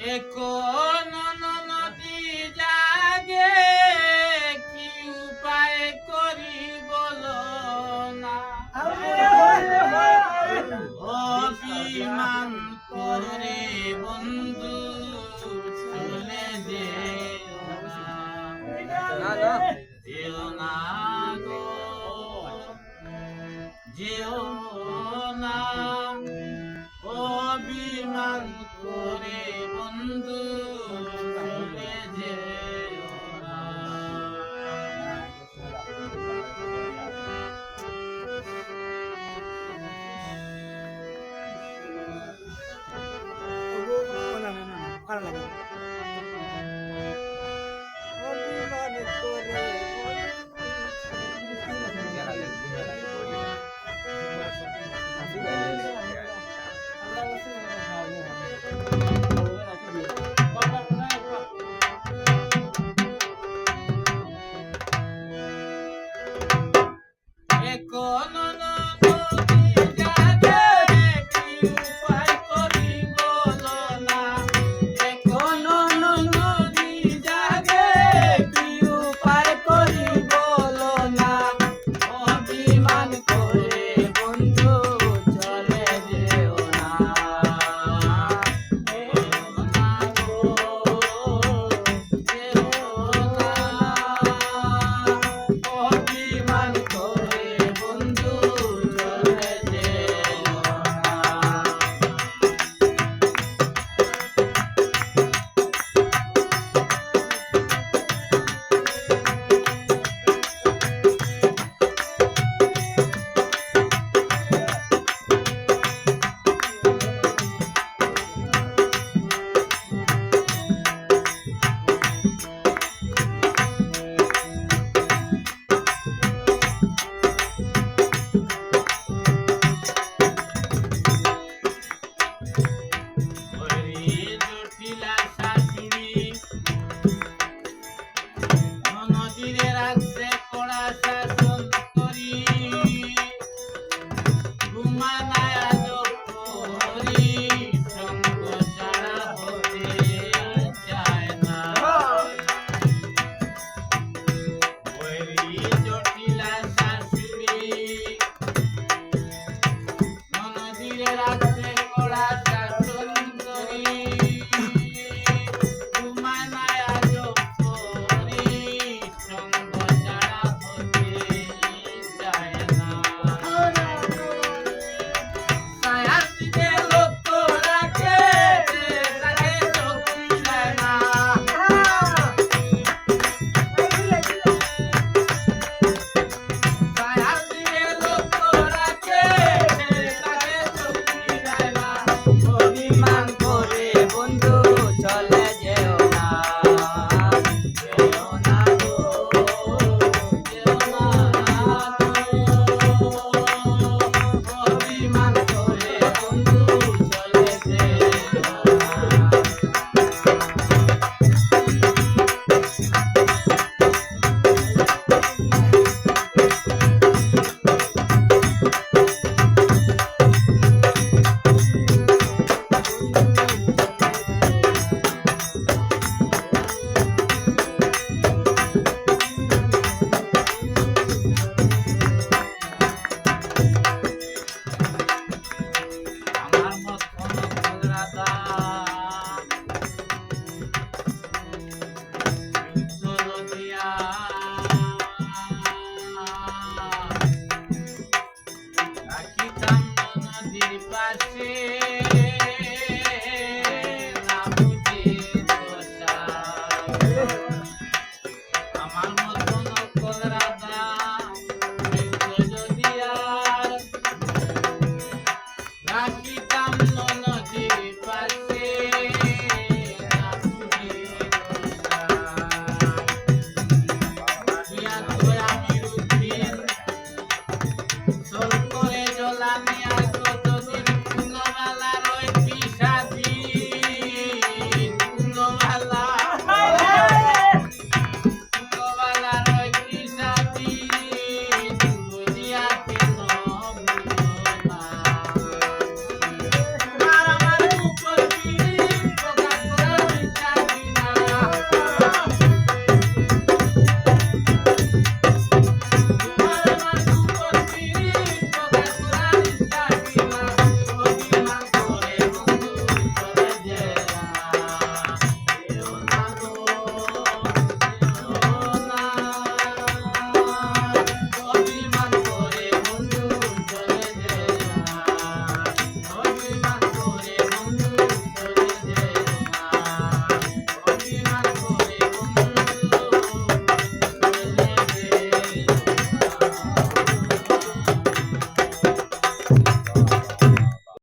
এখন নদী জাগে, কি উপায় করি বলো না? অভিমান করে বন্ধু, চলে যে যেও না গো, যেও না। অভিমান ওরে বন্ধু। Oh, no, no. my life. Happy